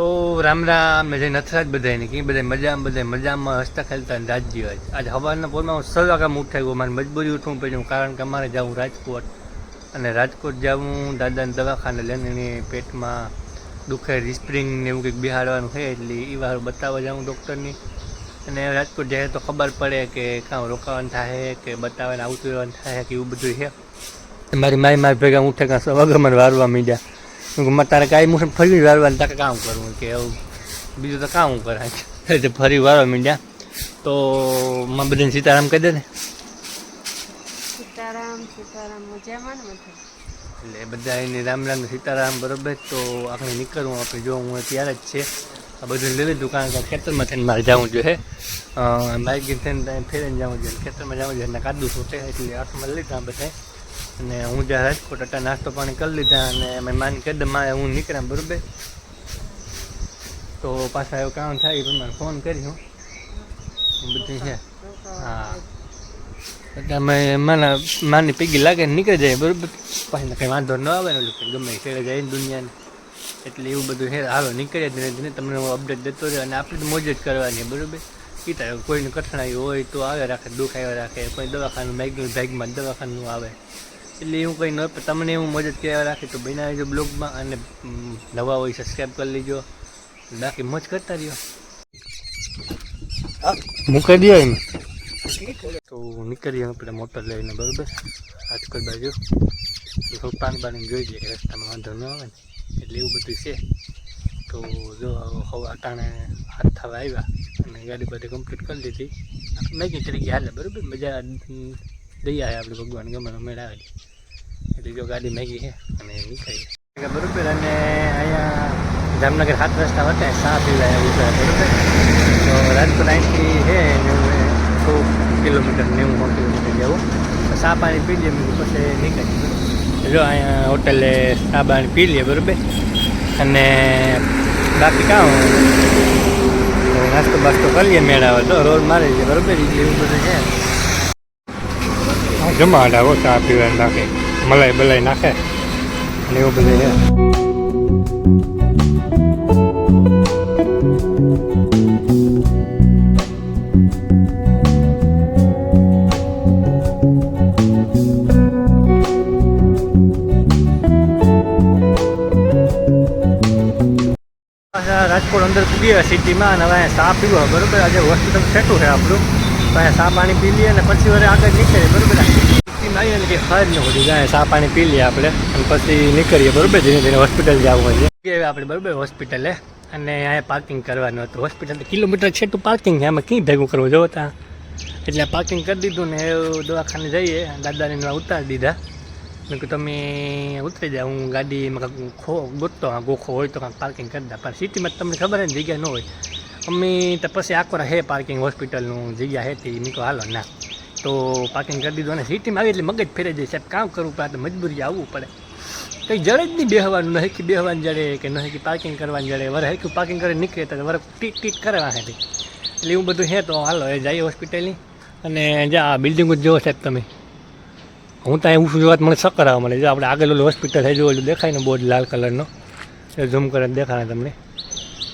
તો રામ રામ જય નથરાજ બધાને કે બધા મજામાં બધા મજામાં હસતા ખેલતા રાજજી જ આજે સવારના પોરમાં હું સૌ વાગ્યા ઉઠાઈ ગયો. મારે મજબૂરી ઉઠવું પડ્યું, કારણ કે અમારે જવું રાજકોટ. અને રાજકોટ જવું, દાદાને દવાખાને લઈને પેટમાં દુખે રિસ્પ્રિંગ ને એવું કંઈક બિહાડવાનું છે, એટલે એ વાર બતાવવા જાઉં ડૉક્ટરની અને રાજકોટ જાય તો ખબર પડે કે કાં રોકાવાનું થાય કે બતાવવાનું આવતું રહેવાનું થાય કે એવું બધું છે. મારી માય મારી ભેગા ઉઠે કાં સવા વારવા મીડ્યા. મારે તારે કાંઈ મુસમ ફરી વારવાનું તારે કામ કરવું કે એવું બીજું તો કામ કરાય. એટલે ફરી વાળો મીંડ્યા તો માં બધાને સીતારામ કહી દે ને. સીતારામ સીતારામ મજામાં ને એટલે બધા એની રામ રામ સીતારામ બરોબર. તો આપણે નીકળવું આપણે જો હું ત્યારે જ છે. આ બધું લઈ લીધું કારણ કે ખેતરમાં થઈને મારે જવું જોઈએ બાઇક થઈને ફેરીને જવું જોઈએ ખેતરમાં જવું જોઈએ કાદું છૂટે એટલે હાથમાં લીધા બધા. અને હું જ્યાં રાજકોટ હતા, નાસ્તો પાણી કરી લીધા અને મેં માની કહી દે, મારે હું નીકળ્યા બરોબર. તો પાછા એવું કામ થાય એ પ્રમાણે ફોન કરી હું. બધું છે. હા. એટલે અમે માના માની પીગી લાગે નીકળી જાય બરોબર. પછી કંઈ વાંધો ન આવે ને ઓલું ગમે ખેડે જાય ને દુનિયાને. એટલે એવું બધું છે. હાલો નીકળે ધીરે ધીરે. તમને હું અપડેટ દેતો રહ્યો અને આપણે તો મોજ જ કરવાની બરોબર. કીધા કોઈને કઠણાઈ હોય તો આવે રાખે, દુઃખ આવ્યા રાખે. કોઈ દવાખાનું મેગનું બેગમાં દવાખાનું આવે. એટલે એવું કંઈ ન પણ તમને એવું મદદ કહેવા રાખે તો બનાવી લેજો બ્લોગમાં અને નવા હોય સબસ્ક્રાઈબ કરી લેજો. બાકી મોજ કરતા રહ્યો. મૂકી દો એમ. તો નીકળીએ આપણે મોટર લઈને બરોબર? રાજકોટ બાજુ. થોડું પાણી બાણી જોઈ લઈએ કે રસ્તામાં વાંધો ન આવે ને. એટલે એવું બધું છે. તો જો હવા ટાણે હાથ થવા આવ્યા અને ગાડી બધી કમ્પ્લીટ કરી લીધી. મેગી તરીકે હાલે બરોબર? મજા દઈ આવે આપણે ભગવાન ગમે મેળ આવે એટલે જો ગાડી મેગી છે અને નીકળીએ બરોબર અને અહીંયા જામનગર હાથ રસ્તા હતા સા પીવા એવું છે બરોબર તો રાજકોટ અહીંથી છે સો કિલોમીટર, નેવું કિલોમીટર જેવું. સા પાણી પી લઈએ પછી નીકળી જો અહીંયા હોટલે સા પાણી પી લઈએ બરોબર અને બાકી કામ નાસ્તો બાસ્તો કરીએ મેળાવે તો રોડ મારી છે બરોબર એટલે એવું બધું છે. હા જમાડા હો ચા પીવા નાખે મલાઈ બલાઈ નાખે અને એવું બધું છે પાછા રાજકોટ અંદર પી ગયા સિટીમાં અને હવે અહીંયા ચા પીવો બરોબર આજે હોસ્પિટલ સેટું છે આપણું તો અહીંયા ચા પાણી પી લઈએ અને પછી વરે આગળ નીકળીએ બરોબર ને કે ફાજ ન જાય ચા પાણી પી લઈએ આપણે પછી નીકળીએ બરોબર હોસ્પિટલ જવું હોય આપણે બરોબર હોસ્પિટલે અને અહીંયા પાર્કિંગ કરવાનું હતું. હોસ્પિટલ કિલોમીટર છેટું પાર્કિંગ છે ક્યાં ભેગું કરવું જોવો ત્યાં એટલે પાર્કિંગ કરી દીધું ને એવું દવાખાને જઈએ, દાદાને ઉતારી દીધા. મેં કીધું, તમે ઉતરી જાઓ, હું ગાડીમાં કાંઈક ખો, ગોતતો ગોખો હોય તો પાર્કિંગ કરી દા. પણ સિટીમાં તમને ખબર ને જગ્યા ન હોય. અમે તો પછી આખો હે પાર્કિંગ હોસ્પિટલનું જગ્યા હે તે, મેં કહું હાલો, ના. તો પાર્કિંગ કરી દીધું અને સિટીમાં આવી એટલે મગજ ફેરે જાય. સાહેબ, કામ કરવું પડે તો મજબૂરી આવવું પડે. કંઈ જડે જ નહીં બેહવાનું નહીં કે બેહવાનું જડે કે નહીં કે પાર્કિંગ કરવાનું જડે વરે હરખું પાર્કિંગ કરી નીકળે તો વરે ટીટ ટીટ કરવા હતી એટલે એવું બધું છે તો હાલો, એ જઈએ હોસ્પિટલની અને જા, આ બિલ્ડિંગ જ જોવો સાહેબ તમે. હું ત્યાં ઊંચું જોવા મને ચક્કર મળે. જો આપણે આગળ ઓલું હોસ્પિટલ છે જો ઓલું દેખાય ને બોર્ડ લાલ કલરનો એ ઝૂમ કરીને દેખાય તમને.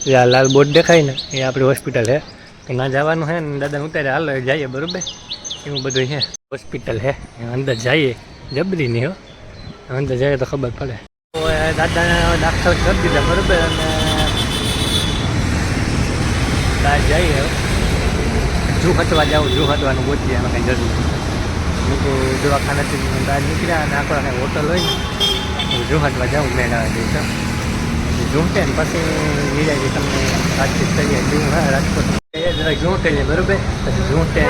એ આ લાલ બોર્ડ દેખાય ને, એ આપણી હોસ્પિટલ છે. કે ના જવાનું છે ને, દાદાને ઉતારે, હાલો જઈએ, બરોબર? એવું બધું છે હોસ્પિટલ છે અંદર જઈએ. જબરી નહીં હો. અંદર જઈએ તો ખબર પડે. દાદાને દાખલ કરી દીધા, બરોબર? અને બહાર જઈએ જુહતવા જૂ જુહતવાનું ગોતીએ એમાં કંઈ જરૂર લોકો દવાખાનાથી બહાર નીકળ્યા અને આખા હોટલ હોય ને જોહાટમાં જાઉં મેળા જઈશ ઝૂંટે ને પછી નિરાજી તમને વાતચીત કરીએ જેવું હા રાજકોટ ઝૂંટે બરોબર? પછી ઝૂંટે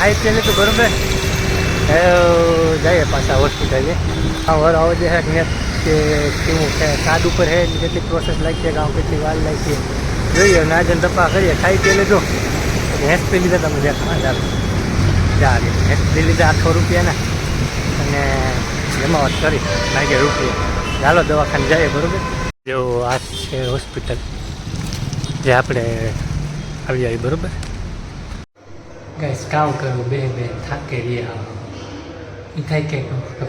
પીએ તો બરોબર જઈએ પાછા હોસ્પિટલે હા, વર આવો જે છે કે કેવું છે કાર્ડ ઉપર હે કેટલી પ્રોસેસ લાગી છે, ગામ કેટલી વાર લાગી છે. જોઈએ, ના જન તપા કરીએ. ખાઈ પી લેજો. હેસ્પી લીધા તમે દેખા ચાલો ચાલે હેસ્પી લીધા આઠસો રૂપિયાના. અને જમાવટ કરી. લાગે રૂપિયા. ચાલો, દવાખાને જઈએ, બરોબર? જો આ છે હોસ્પિટલ જે આપણે આવી આવી બરોબર? ગાઈસ કામ કરવું બે બે થાકે રહ્યા એ થાય કે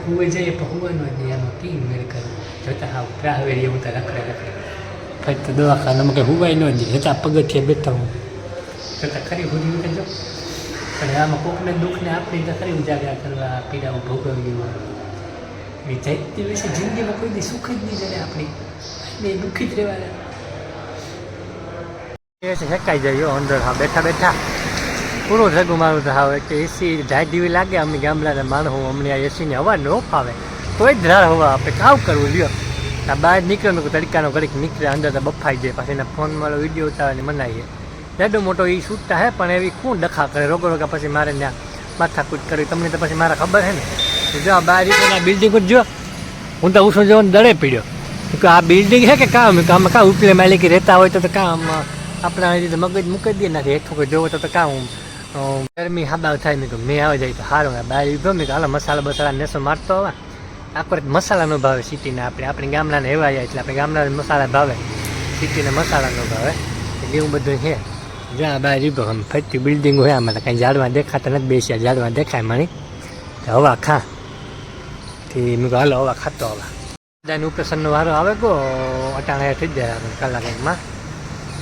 હુવે જઈએ પણ હુવાનું જ નહીં આમાં કેમ મેળ કરવું જોતા હા એવું તો રખડે રખડે ફરી તો દવાખાનામાં કંઈ હુવાય ન દે જતા પગથિયે બેઠા હું જોતા ખરી હુરી ઉઠે જો પણ આમાં કોકને દુઃખને આપણી તો ખરી ઉજાગરા કરવા પીડાઓ ભોગવવી એ ચૈત્ય વિશે જિંદગીમાં કોઈ દી સુખ જ નહીં જડે આપણી દુઃખી જ રહેવાના શેકાઈ જાય અંદર હા, બેઠા બેઠા. પૂરું જગું મારું તો કે એસી ઢાઈ જેવી લાગે, અમે ગામડાના માણસો, અમને આ એસીની હવા ન ફાવે. કોઈ જ ધાર હવા આપણે કાવ કરવું લ્યો. આ બહાર નીકળે તો તડકાનો ઘડીક નીકળે, અંદર તો બફાઈ જાય, પછી એના ફોનમાં વીડિયો ઉતારવાની મનાઈએ જાડો મોટો એ છૂટતા હે, પણ એવી કોણ ડખા કરે? રોગો રોગા પછી મારે ત્યાં માથાકૂટ કરવી, તમને તો પછી મારા ખબર હે ને? જો આ બહાર આ બિલ્ડિંગ જ જો, હું તો ઉછો જવાનું દડે પીડ્યો. કે આ બિલ્ડિંગ છે કે કામ? કામ કાં ઉપલે માલિક રહેતા હોય તો કામ, આપણા રીતે મગજ મૂકી દે નાખે. હેઠું જોવો તો કામ અ, ગરમી હાબાવ થાય મેં મેં આવે જાય તો સારું બહાર ઊભો મેં હાલો મસાલા બસાલા નેસો મારતો હવે? આખો મસાલા નો ભાવે સિટીના આપણે. આપણે ગામડાને એવા જાય એટલે આપણે ગામડાના મસાલા ભાવે. સિટીના મસાલાનો ભાવે. એટલે એવું બધું છે. જ્યાં બહાર ઊભો આમ ફરતી બિલ્ડિંગ હોય આમાં તો કાંઈ ઝાડવા દેખાતા નથી. બેસ્યા ઝાડવા દેખાય મારી તો હવા ખા. થી મેં હાલો હવા ખાતો હવા. બધાને ઓપરેશનનો વારો આવે ગો. અટાણે થઈ જાય કલાક એકમાં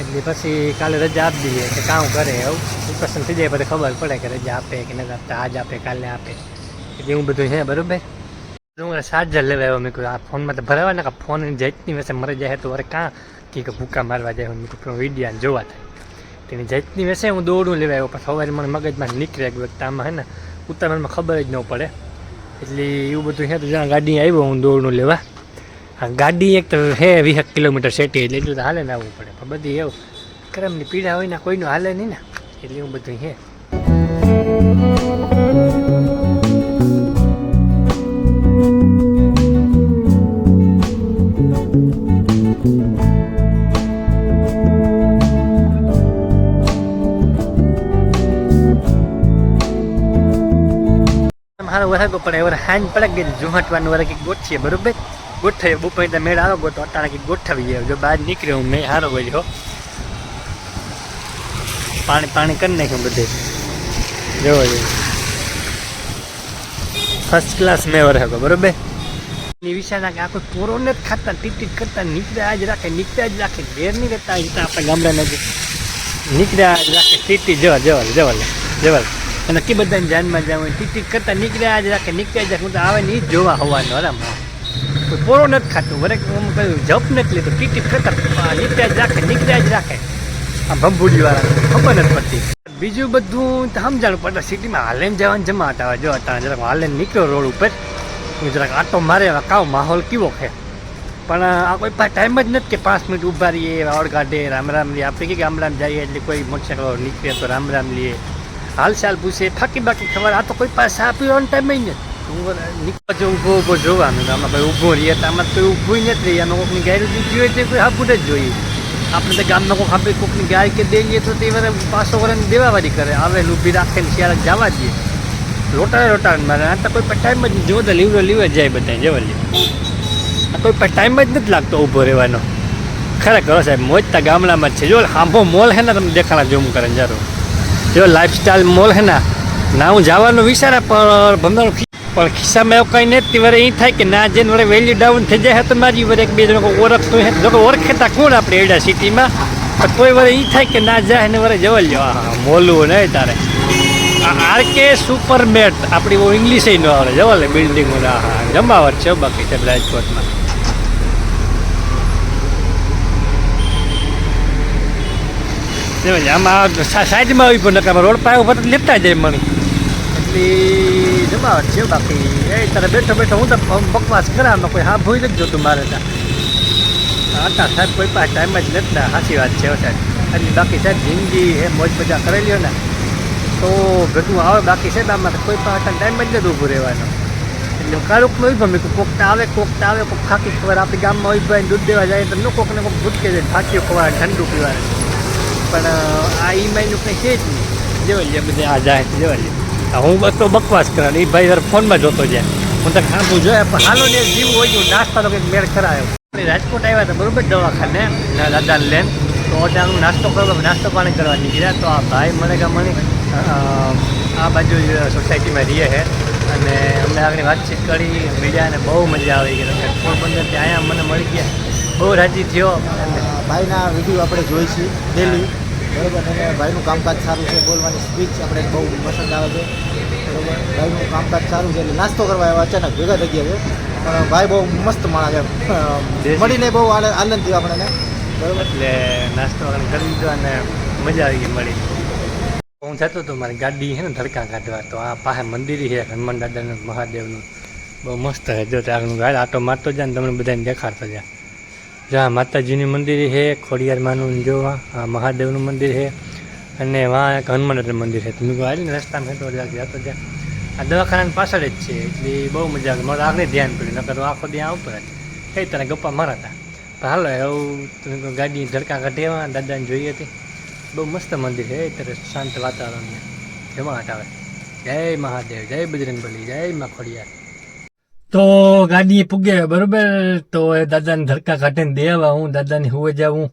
એટલે પછી કાલે રજા આપી દઈએ કે કામ કરે એવું ઓપરેશન થઈ જાય પછી ખબર પડે કે રજા આપે કે નથી આપતા, આજ આપે કાલે આપે. એટલે એવું બધું છે, બરોબર? હું ચાર્જર લેવા આવ્યો, મેં કહ્યું આ ફોનમાં તો ભરાવા ને ફોન જાતની વસે મરી જાય તો અરે કાં? કે ભૂકા મારવા જાય મેં કહ્યું વિડીયા જોવા થાય તેની જાતની વસે હું દોડું લેવા આવ્યો પછી સવારે મને મગજમાં નીકળે એક વખત આમાં, હે ને? ઉત્તરાયણમાં ખબર જ ન પડે. એટલે એવું બધું છે, તો જ્યાં ગાડી આવ્યો હું દોડનું લેવા. ગાડી એક તો હે વીસ કિલોમીટર સેટી એટલે એટલું તો હાલે ને આવવું પડે. પણ બધી એવું કરમની પીડા હોય ને કોઈનું હાલે નહીં ને. એટલે એવું બધું હે. મારો વરસાદ પડે વર હાંજ પડે કે ઝુમટવાનું વરે કંઈક ગોઠીએ, બરોબર? ગોઠવીએ. બપોર તો મેળ આવો તો અટાણે કંઈક ગયો જો બહાર નીકળ્યો હું, મેં હારો ગયો પાણી પાણી કરી નાખ્યું બધે. જોવો જોઈએ ફર્સ્ટ ક્લાસ મેં વરસાદ બરોબર? એની વિચાર કે આખો પોરોને જ ખાતા ટીટ કરતા નીકળ્યા જ રાખે નીકળ્યા જ રાખે. ઘેર નહીં રહેતા, અહીં આપણે ગામડા જે નીકળ્યા જ રાખે ટીટી જવા જવા જવા જવા. અને કે બધાને જાનમાં જવું ટીટી કરતા નીકળ્યા જ રાખે નીકળ્યા જ રાખે. હું તો આવે ને જોવા હોવાનું આરામ કોઈ પોરો નથી ખાતું. વરે કહ્યું જપ નથી લીધું. ટીટી ખતર નીકળ્યા જ રાખે, નીકળ્યા જ રાખે. આ ભંભુડી વાળા ખબર નથી પડતી. બીજું બધું સમજાણું પડે. સિટીમાં હાલે જવાનું જમા હતા જો હતા જરાક હાલે નીકળ્યો રોડ ઉપર હું જરાક આટો મારે કાવ માહોલ કેવો છે? પણ આ કોઈ ટાઈમ જ નથી કે પાંચ મિનિટ ઊભા રહીએ વાવડ રામ રામ લઈએ. આપણે કે ગામડામાં જઈએ એટલે કોઈ મોટરસાઇકલ નીકળે તો રામ રામ લઈએ. હાલ ચાલ પૂછે, ફાકી બાકી ખબર. આ તો કોઈ પાસે આપ્યું ઓન ટાઈમ જ નથી. નીકળો જો ઊભો ઊભો જોવાનું આમાં ભાઈ ઊભો રહીએ તો આમાં કોઈ ઊભું નથી રહીએ આમાં કોઈકની દીધી હોય તો કોઈ હાબુટ જ જોઈએ આપણે તો ગામમાં કોઈક આપણે કોઈકની ગાય કે દઈએ તો તે વરે પાસો વરે દેવાવાળી કરે. આવે ઊભી રાખે ને શિયાળા જવા દઈએ લોટાડે લોટાડે મારે. આ તો કોઈ ટાઈમ જ જો તો લીવડો લીવે જાય બધા જવા લે આ કોઈ ટાઈમ જ નથી લાગતો ઊભો રહેવાનો. ખરેખર સાહેબ મોજતા ગામડામાં જ છે. જો હાંભો મોલ હે ને તમે દેખાડા જોમ કરે જરૂર જારો. જો લાઈફસ્ટાઈલ મોલ હે ને. ના, હું જવાનો વિચારે પણ ભમદાનું પણ ખિસ્સામાં એવું કંઈ નથી. વરે એ થાય કે ના જેને વડે વેલ્યુ ડાઉન થઈ જાય તો મારી વરે એક બે જણ ઓળખતું હે. જો ઓળખેતા કોણ આપણે એડા સિટીમાં પણ તોય વરે એ થાય કે ના જાય ને વરે જવા લ્યો. હા મોલું નહીં તારે. આર કે સુપર મેટ આપણી બહુ ઇંગ્લિશ ન આવડે જવા લે બિલ્ડિંગ હા જમાવટ છે બાકી છે રાજકોટમાં. આમાં સાઈડમાં આવી પણ નકામ રોડ પાસે ઉપર લેતા જાય મણી એટલે જમાવટ છે, બાકી એ તારે બેઠો બેઠો હું તો બકવાસ કરાવમાં કોઈ હા ભૂઈ નથી જોતું મારે ત્યાં. હતા સાહેબ કોઈ પાસે ટાઈમ જ નથી, ને, સાચી વાત છે સાહેબ. એટલે બાકી સાહેબ જિંદગી એ મોજ મજા કરેલી હોય ને, તો ભેગું આવે, બાકી સાહેબ આમાં કોઈ પાસે ટાઈમ જ નથી ઊભું રહેવાનો. એટલે કાળુક નહીં ગમે કે કોક આવે કોક આવે, કોક ખાકી ખબર આપણે ગામમાં હોય ભાઈ દૂધ દેવા જાય, તો કોકને કોક ભૂતકે જાય ફાકીઓ ખવાય ઠંડુ પીવાય પણ આ ઈ મહિનું કંઈ છે જ નહીં. જોઈ લે, બધે આ જાય, જોઈ લે. હું બસ તો બકવાસ કરે એ ભાઈ તારે ફોનમાં જોતો જાય. હું તો ખાંભું જોયા, પણ હાલો ને, જીવ હોય ગયું, નાસ્તા તો કંઈક મેળ કરાયો રાજકોટ આવ્યા હતા, બરોબર, દવાખાને, ના દાદાને લેન તો ત્યાં નાસ્તો કરવા નાસ્તો પાણી કરવા નીકળ્યા. તો આ ભાઈ મને કે મને આ બાજુ સોસાયટીમાં રહીએ છે. અને અમને આગળ વાતચીત કરી મીડિયાને બહુ મજા આવી ગઈ. કે ત્યાં મને મળી ગયા. બહુ રાજી થયો. અને ભાઈના વીડિયો આપણે જોઈ છીએ ડેલી બરાબર અને ભાઈનું કામકાજ સારું છે બોલવાની સ્પીચ આપણે બહુ પસંદ આવે છે. બરાબર ભાઈનું કામકાજ સારું છે એટલે નાસ્તો કરવા એવા અચાનક ભેગા થઈ ગયા છે. પણ ભાઈ બહુ મસ્ત માણસ છે મળીને બહુ આનંદ થયો આપણને. બરાબર? એટલે નાસ્તો કરી દીધો અને મજા આવી ગઈ મળી. હું જતો હતો મારી ગાડી છે ને ધડકા કાઢવા તો આ પાસે મંદિર છે હનુમાન દાદાનું મહાદેવનું. બહુ મસ્ત છે જો ત્યાંનું ગાડ આટો મારતો જાય ને તમને બધાને દેખાડતો જાય. જ્યાં માતાજીનું મંદિર છે ખોડિયારમાંનું જોવા, આ મહાદેવનું મંદિર છે, અને વાં એક હનુમાન દાદાનું મંદિર છે. તમે કહો ને રસ્તામાં હેઠો જતો જાય આ દવાખાનાની પાછળ જ છે, એટલે બહુ મજા આવે. મારે આગળ ધ્યાન પડ્યું, નકર આખો દી આ ઉપર જ. કઈ તને ગપ્પા મારા હતા હાલો એવું ગાડી ધડકા કાઢ્યા, દાદાને જોઈ હતી. બહુ મસ્ત મંદિર છે અત્યારે શાંત વાતાવરણ છે. જમાટ આવે જય મહાદેવ, જય બજરંગબલી, જય મા ખોડિયાર. તો ગાડી પૂગે, બરોબર? તો એ દાદાને ધડકા કાઢીને દેવા હું, દાદાને હુવે જાઉં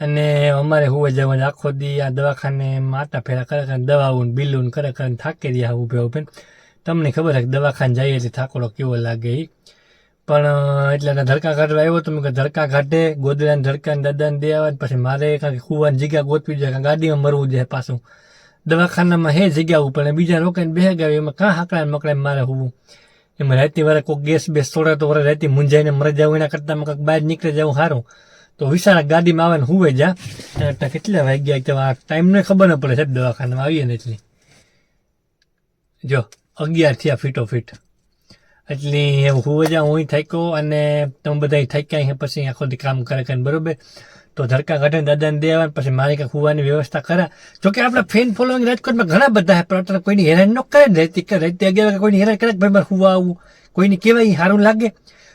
અને અમારે હુવે જવાનું આખો દી આ દવાખાને માતા ફેરા કરે કરે દવાઓ બિલું ને કરે કરે થાકી રહ્યા ઉભે ઊભે તમને ખબર છે દવાખાને જઈએ એટલે થાકોડો કેવો લાગે એ પણ એટલે ધડકા કાઢવા આવ્યો તો મેં કે ધડકા કાઢે, ગોદડાને ધડકાને દાદાને દે આવે પછી મારે કાંઈક કૂવાની જગ્યા ગોતવી જોઈએ ગાડીમાં મરવું જોઈએ પાછું. દવાખાનામાં હે જગ્યા ઉપર બીજા રોકાઈને બે ગયા એમાં કાં હાકડા મકડાને મારે હોવું? એમાં રાતે વારે કોઈ ગેસ બેસ છોડે તો વરે રાતે મૂંઝાઈને મરી જાવ એના કરતાં કંઈક બહાર નીકળી જવું સારું તો વિશાળ ગાડીમાં આવે ને હુવે જા. એટલે કેટલા વાગ્યા કે આ ટાઈમને ખબર ન પડે સાહેબ, દવાખાનામાં આવીએ ને એટલી. જો, અગિયાર થયા ફીટો ફીટ એટલે હુવે જા, હું થાક્યો અને તમે બધા થાક્યા અહીંયા પછી આખો દી કામ કરે કરે બરોબર? તો ધડકા ઘટે દાદાને દે આવે પછી મારે કંઈક હુવાની વ્યવસ્થા કરા. જોકે આપણે ફેન ફોલોઈંગ રાજકોટમાં ઘણા બધા પણ અત્યારે કોઈની હેરાન ન કરે. ને રહેતી કે રહેતી અગિયાર કોઈની હેરાન કરે ભાઈ મારે હુવા આવું. કોઈને કહેવાય સારું લાગે.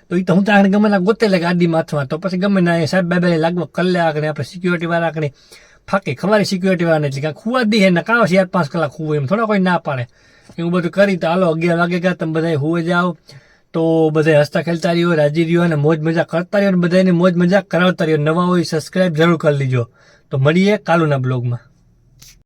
તો એ તો હું તો આગળ ગમે ગોતે લાગે આડી માથમાં. તો પછી ગમે ના સાહેબ બાબા લાગવા કલ્લે આગળ આપણે સિક્યુરિટી વાળા આગળ ફાકી ખવારી સિક્યુરિટી વાળાને. એટલે કાંઈ ખુવા દે ને કાં ચાર પાંચ કલાક હુવે એમ, થોડા કોઈ ના પાડે. એવું બધું કરી તો હાલો, અગિયાર વાગે ગયા, તમે બધા હુવે જાઓ. તો બધા હસતા ખેલતા રહ્યો, રાજી રહ્યો અને મોજ મજા કરતા રહ્યો અને બધાને મોજ મજા કરાવતા રહ્યો. નવા હોય સબસ્ક્રાઇબ જરૂર કરી લીજો. તો મળીએ કાલુના બ્લોગમાં